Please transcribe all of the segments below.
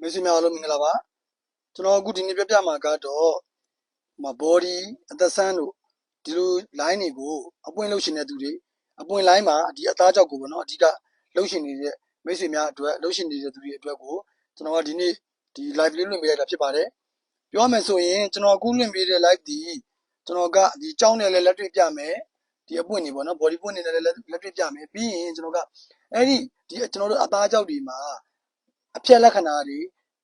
မိတ်ဆွေများအားလုံးမင်္ဂလာပါကျွန်တော်အခုဒီနေ့ပြပြမှာကတော့ဟိုမှာ body အသက်ဆန်းတို့ဒီလို line တွေကိုအပွင့်လုပ်ရှင်တဲ့သူတွေအပွင့် line မှာဒီအသားကြောက်ကိုပေါ့နော်အဓိကလုပ်ရှင်နေတဲ့မိတ်ဆွေများအတွက်လုပ်ရှင်နေတဲ့သူတွေအတွက်ကိုကျွန်တော်ကဒီနေ့ဒီ live လေးလွှင့်ပေးလိုက်တာဖြစ်ပါတယ်ပြောရမယ်ဆိုရင်ကျွန်တော်အခုလွှင့်ပေးတဲ့ live ဒီကျွန်တော်ကဒီကြောင်းနဲ့လည်းလက်တွေ့ပြမယ်ဒီအပွင့်တွေပေါ့နော် body ပွင့်တွေနဲ့လည်းလက်တွေ့ပြမယ်ပြီးရင်ကျွန်တော်ကအဲ့ဒီဒီကျွန်တော်တို့အသားကြောက်တွေမှာ အဖြက်လက္ခဏာတွေ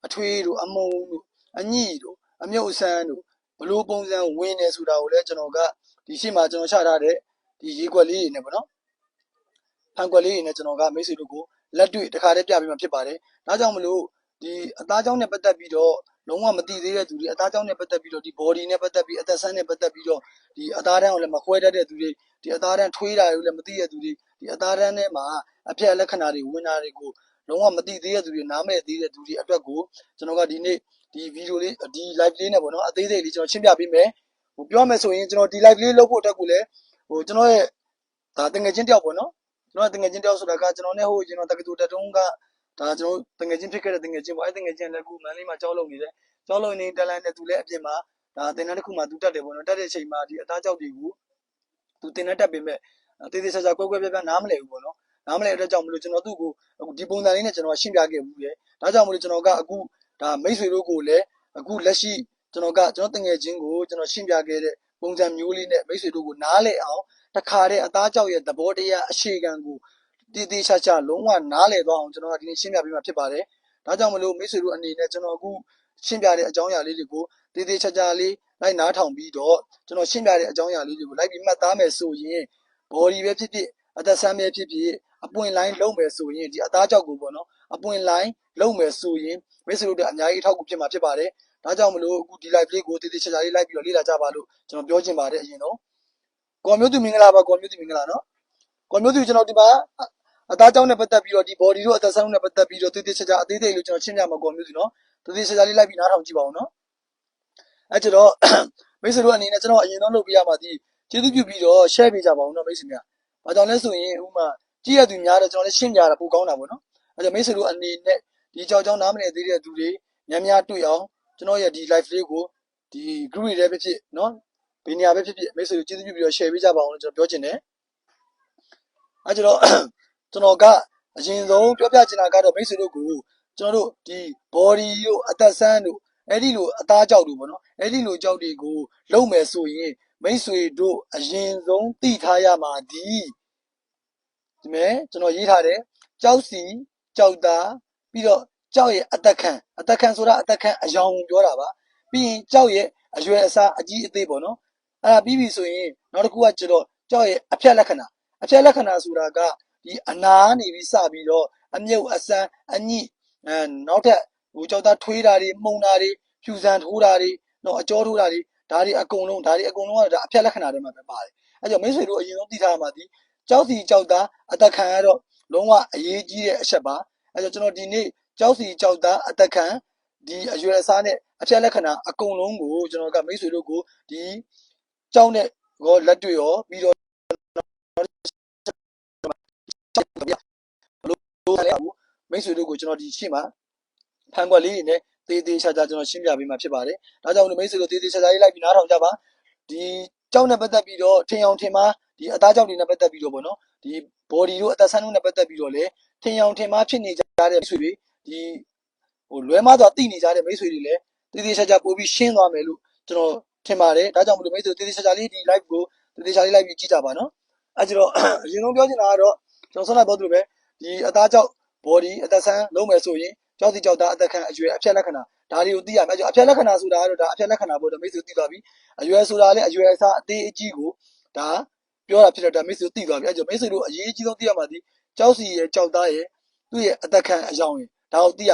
အထွေးတို့အမုံတို့အညိတို့အမြုပ်ဆန်းတို့ဘလို့ပုံစံဝင်နေဆိုတာကိုလည်းကျွန်တော်ကဒီရှေ့မှာကျွန်တော်ချထားတဲ့ဒီရေခွက်လေးတွေနဲ့ပေါ့နော်ဖန်ခွက်လေးတွေနဲ့ကျွန်တော်ကမိတ်ဆွေတို့ကိုလက်တွေ့တစ်ခါတည်းပြပေးမှာဖြစ်ပါတယ်ဒါကြောင့်မလို့ဒီအသားကြောင့်နဲ့ပတ်သက်ပြီးတော့လုံးဝမသိသေးတဲ့သူတွေအသားကြောင့်နဲ့ပတ်သက်ပြီးတော့ဒီ body နဲ့ပတ်သက်ပြီးအသက်ဆန်းနဲ့ပတ်သက်ပြီးတော့ဒီအသားတန်းကိုလည်းမခွဲတတ်တဲ့သူတွေဒီအသားတန်းထွေးတာကိုလည်းမသိတဲ့သူတွေဒီအသားတန်းထဲမှာအဖြက်လက္ခဏာတွေဝင်တာတွေကို လုံးဝမသိသေးတဲ့သူတွေနားမလည်သေးတဲ့သူတွေအတွက်ကိုကျွန်တော်ကဒီနေ့ဒီဗီဒီယိုလေးဒီ live လေးနဲ့ပေါ့နော်အသေးစိတ်လေးကျွန်တော်ရှင်းပြပေးမယ်ဟိုပြောမယ်ဆိုရင်ကျွန်တော်ဒီ live လေးလုပ်ဖို့အတွက်ကိုလည်းဟိုကျွန်တော်ရဲ့ဒါတငယ်ချင်းတယောက်ပေါ့နော်ကျွန်တော်တငယ်ချင်းတယောက်ဆိုတာကကျွန်တော်နဲ့ဟိုကျွန်တော်တက္ကသိုလ်တက်တုန်းကဒါကျွန်တော်တငယ်ချင်းဖြစ်ခဲ့တဲ့တငယ်ချင်းပေါ့အဲ့တငယ်ချင်းလည်းအခုမန္တလေးမှာကြောက်လုံနေတယ်ကြောက်လုံနေတက်လန်နဲ့သူလည်းအပြင်မှာဒါတင်တန်းတစ်ခုမှသူတက်တယ်ပေါ့နော်တက်တဲ့အချိန်မှာဒီအသားကြောက်တွေကိုသူတင်တန်းတက်ပေမဲ့တေးသေးချာချာကွဲကွဲပြားပြားနားမလည်ဘူးပေါ့နော် နားမလည်တဲ့အတွက်ကြောင့်မလို့ကျွန်တော်သူ့ကိုအခုဒီပုံစံလေးနဲ့ကျွန်တော်ရှင်းပြခဲ့ဘူးလေဒါကြောင့်မလို့ကျွန်တော်ကအခုဒါမိတ်ဆွေတို့ကိုလည်းအခုလက်ရှိကျွန်တော်ကကျွန်တော်တငယ်ချင်းကိုကျွန်တော်ရှင်းပြခဲ့တဲ့ပုံစံမျိုးလေးနဲ့မိတ်ဆွေတို့ကိုနားလည်အောင်တခါတည်းအသားကြောက်ရဲ့သဘောတရားအခြေခံကိုတည်တည်ချာချာလုံးဝနားလည်သွားအောင်ကျွန်တော်ကဒီနေ့ရှင်းပြပေးမှာဖြစ်ပါတယ်ဒါကြောင့်မလို့မိတ်ဆွေတို့အနေနဲ့ကျွန်တော်အခုရှင်းပြတဲ့အကြောင်းအရာလေးတွေကိုတည်တည်ချာချာလေးလိုက်နားထောင်ပြီးတော့ကျွန်တော်ရှင်းပြတဲ့အကြောင်းအရာလေးတွေကိုလိုက်ပြီးမှတ်သားမယ်ဆိုရင် body ပဲဖြစ်ဖြစ်အသက်ဆန်းပဲဖြစ်ဖြစ် အပွင့်လိုင်းလုံးမယ်ဆိုရင်ဒီအသားကြောက်ကိုပေါ့နော်အပွင့်လိုင်းလုံးမယ်ဆိုရင်မိတ်ဆွေတို့တွေအများကြီးထောက်ကူဖြစ်မှာဖြစ်ပါတယ်ဒါကြောင့်မလို့အခုဒီ live လေးကိုတည်တည်ချာချာလေးလိုက်ပြီးတော့လေ့လာကြပါလို့ကျွန်တော်ပြောချင်ပါတယ်အရင်တော့ကော်မျိုးသူမင်္ဂလာပါကော်မျိုးသူမင်္ဂလာနော်ကော်မျိုးသူကျွန်တော်ဒီမှာအသားကြောက်နဲ့ပတ်သက်ပြီးတော့ဒီ body တို့အသက်ဆန်းနဲ့ပတ်သက်ပြီးတော့တည်တည်ချာချာအသေးသေးလို့ကျွန်တော်ရှင်းပြမှာကော်မျိုးသူနော်တည်တည်ချာချာလေးလိုက်ပြီးနားထောင်ကြည့်ပါဦးနော်အဲကျတော့မိတ်ဆွေတို့အနေနဲ့ကျွန်တော်အရင်ဆုံးလုပ်ပြရမှာဒီကျေးဇူးပြုပြီးတော့ share ပေးကြပါဦးနော်မိတ်ဆွေများဘာကြောင့်လဲဆိုရင်ဥမာ ကြည့်ရသူများတော့ကျွန်တော်လည်းရှင်းပြတာပိုကောင်းတာပေါ့နော်အဲကြောင့်မိတ်ဆွေတို့အနေနဲ့ဒီကြောက်ကြောင်းနားမလည်သေးတဲ့သူတွေများများတွေ့အောင်ကျွန်တော်ရဲ့ဒီ live လေးကိုဒီ group တွေလည်းပဲဖြစ်နော်ဘယ်နေရာပဲဖြစ်ဖြစ်မိတ်ဆွေတို့ကျေးဇူးပြုပြီးတော့ share ပေးကြပါအောင်လို့ကျွန်တော်ပြောချင်တယ်အဲကြောင့်ကျွန်တော်ကအရင်ဆုံးပြောပြချင်တာကတော့မိတ်ဆွေတို့ကိုကျွန်တော်တို့ဒီ body တို့အသက်ဆန်းတို့အဲ့ဒီလိုအသားကြောက်တို့ပေါ့နော်အဲ့ဒီလိုကြောက်တွေကိုလုံမယ်ဆိုရင်မိတ်ဆွေတို့အရင်ဆုံးသိထားရမှာဒီ ဒီမဲ့ကျွန်တော်ရေးထားတယ်ကြောက်စီကြောက်သားပြီးတော့ကြောက်ရဲ့အသက်ခံအသက်ခံဆိုတာအသက်ခံအယောင်ပြောတာပါပြီးရင်ကြောက်ရဲ့အရွယ်အစားအကြီးအသေးပေါ့နော်အဲ့ဒါပြီးပြီဆိုရင်နောက်တစ်ခုကကျတော့ကြောက်ရဲ့အဖြတ်လက္ခဏာအဖြတ်လက္ခဏာဆိုတာကဒီအနာနေပြီးစပြီးတော့အမြုပ်အစမ်းအညိအဲနောက်ထပ်ဟိုကြောက်သားထွေးတာတွေမှုန်တာတွေဖြူစံထိုးတာတွေနော်အကြောထိုးတာတွေဒါတွေအကုန်လုံးဒါတွေအကုန်လုံးကဒါအဖြတ်လက္ခဏာတွေမှာပဲပါတယ်အဲ့ကြောင့်မိတ်ဆွေတို့အရင်ဆုံးသိထားရမှာဒီ ကြောက်စီကြောက်သားအသက်ခံရတော့လုံးဝအရေးကြီးတဲ့အချက်ပါအဲဒါကျွန်တော်ဒီနေ့ကြောက်စီကြောက်သားအသက်ခံဒီအရွယ်အစားနဲ့အဖြတ်လက္ခဏာအကုန်လုံးကိုကျွန်တော်ကမိတ်ဆွေတို့ကိုဒီကြောက်နဲ့ရောလက်တွေ့ရောပြီးတော့မိတ်ဆွေတို့ကိုကျွန်တော်ဒီရှေ့မှာဖန်ခွက်လေးတွေနဲ့တေးသေးချာချာကျွန်တော်ရှင်းပြပေးမှာဖြစ်ပါတယ်ဒါကြောင့်မိတ်ဆွေတို့တေးသေးချာချာလေးလိုက်ပြီးနားထောင်ကြပါဒီကြောက်နဲ့ပတ်သက်ပြီးတော့ထင်အောင်ထင်မှား ဒီအသားကြောက်တွေနဲ့ပတ်သက်ပြီးတော့ဗောနော်ဒီ body တို့အသက်ဆန်းတို့နဲ့ပတ်သက်ပြီးတော့လေထင်အောင်ထင်မှားဖြစ်နေကြတဲ့မိတ်ဆွေတွေဒီဟိုလွဲမားစွာသိနေကြတဲ့မိတ်ဆွေတွေလည်းတေးသေးချာချာပို့ပြီးရှင်းသွားမယ်လို့ကျွန်တော်ထင်ပါတယ်ဒါကြောင့်မလို့မိတ်ဆွေတေးသေးချာချာလေးဒီ live ကိုတေးသေးချာလေးလိုက်ပြီးကြည့်ကြပါနော်အဲကျတော့အရင်ဆုံးပြောချင်တာကတော့ကျွန်တော်ဆက်လိုက်ပြောသလိုပဲဒီအသားကြောက် body အသက်ဆန်းလုံးမယ်ဆိုရင်ကြောက်စီကြောက်သားအသက်ခံအရွယ်အဖြတ်လက္ခဏာဒါတွေကိုသိရမယ်အဖြတ်လက္ခဏာဆိုတာကတော့ဒါအဖြတ်လက္ခဏာပေါ့ဒါမိတ်ဆွေသိသွားပြီအရွယ်ဆိုတာလည်းအရွယ်အစားအသေးအကြီးကိုဒါ ပြောတာဖြစ်တော့ဒါမိတ်ဆွေသိသွားပြီအဲကြောင့်မိတ်ဆွေတို့အရေးကြီးဆုံးသိရမှာဒီကြောက်စီရဲ့ကြောက်သားရဲ့သူ့ရဲ့အသက်ခံအယောင်ရဲ့ဒါကိုသိရ